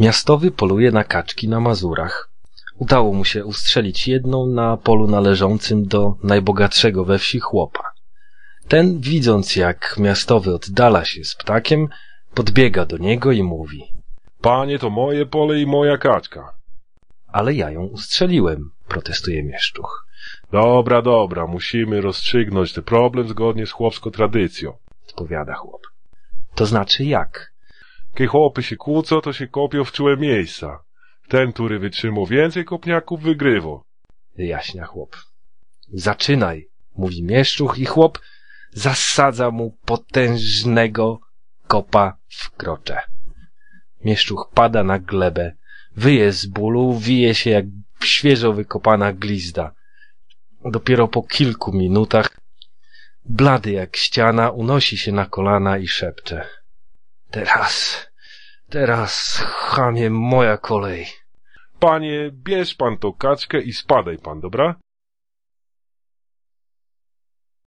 Miastowy poluje na kaczki na Mazurach. Udało mu się ustrzelić jedną na polu należącym do najbogatszego we wsi chłopa. Ten, widząc jak miastowy oddala się z ptakiem, podbiega do niego i mówi Panie, to moje pole i moja kaczka. Ale ja ją ustrzeliłem, protestuje mieszczuch. Dobra, dobra, musimy rozstrzygnąć ten problem zgodnie z chłopską tradycją. Odpowiada chłop. To znaczy jak? Kiedy chłopy się kłócą, to się kopią w czułe miejsca. Ten, który wytrzymał więcej kopniaków, wygrywa. Wyjaśnia chłop. Zaczynaj, mówi mieszczuch i chłop zasadza mu potężnego kopa w krocze. Mieszczuch pada na glebę, wyje z bólu, wije się jak świeżo wykopana glizda. Dopiero po kilku minutach, blady jak ściana, unosi się na kolana i szepcze. Teraz, teraz, chamie, moja kolej. Panie, bierz pan tą kaczkę i spadaj pan, dobra?